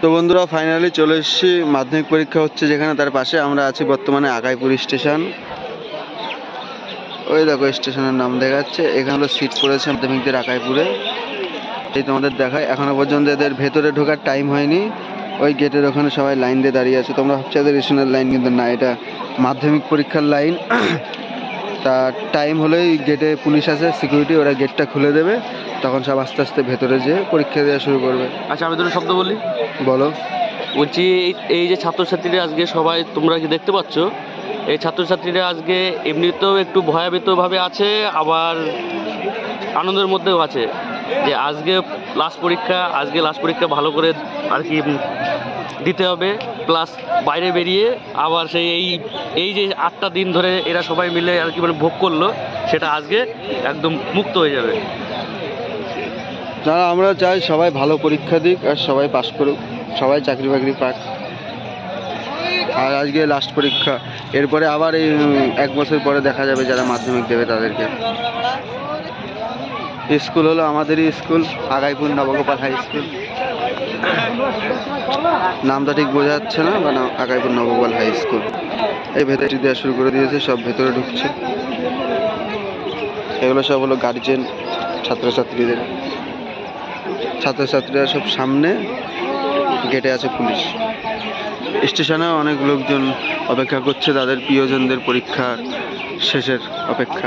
তো বন্ধুরা ফাইনালি চলে এসেছি। মাধ্যমিক পরীক্ষা হচ্ছে যেখানে, তার পাশে আমরা আছি বর্তমানে আকাইপুর স্টেশন। ওই দেখো, স্টেশনের নাম দেখাচ্ছে। এখানে হলো সিট পড়েছে মাধ্যমিকদের আকাইপুরে এই তোমাদের দেখায়। এখনও পর্যন্ত এদের ভেতরে ঢোকার টাইম হয়নি। ওই গেটের ওখানে সবাই লাইন দিয়ে দাঁড়িয়ে আছে। তোমরা ভাবছ এদের স্টেশনের লাইন কিন্তু না, এটা মাধ্যমিক পরীক্ষার লাইন তা টাইম হলেই গেটে পুলিশ আছে সিকিউরিটি ওরা গেটটা খুলে দেবে তখন সব আস্তে আস্তে ভেতরে যেয়ে পরীক্ষা দেওয়া শুরু করবে। আচ্ছা আমি দুটো শব্দ বলি? বলো। বলছি এই- এই যে ছাত্রছাত্রীরা আজকে সবাই তোমরা কি দেখতে পাচ্ছ? এই ছাত্রছাত্রীরা আজকে এমনিতেও একটু ভয়াবিতভাবে আছে আবার আনন্দের মধ্যেও আছে। যে আজকে লাস্ট পরীক্ষা, আজকে লাস্ট পরীক্ষা ভালো করে আর কি দিতে হবে প্লাস বাইরে বেরিয়ে আবার সেই এই এই যে আটটা দিন ধরে এরা সবাই মিলে আর কি মানে ভোগ করল, সেটা আজকে একদম মুক্ত হয়ে যাবে। যারা আমরা চাই সবাই ভালো পরীক্ষা দিক আর সবাই পাশ করুক, সবাই চাকরি বাকরি পাক। আর আজকে লাস্ট পরীক্ষা, এরপরে আবার এই এক বছর পরে দেখা যাবে যারা মাধ্যমিক দেবে তাদেরকে। স্কুল হলো আমাদেরই school, Agaipur Nabagopal high school. নামটা ঠিক বোঝা যাচ্ছে না বা আগাইপুর নবগোপাল হাই স্কুল। এই ভেতরটি দেওয়া শুরু করে দিয়েছে, সব ভেতরে ঢুকছে। এগুলো সব হলো গার্জেন ছাত্রছাত্রীদের। ছাত্রছাত্রীরা সব সামনে গেটে আছে পুলিশ। স্টেশনেও অনেক লোকজন অপেক্ষা করছে, তাদের প্রিয়জনদের পরীক্ষা শেষের অপেক্ষা।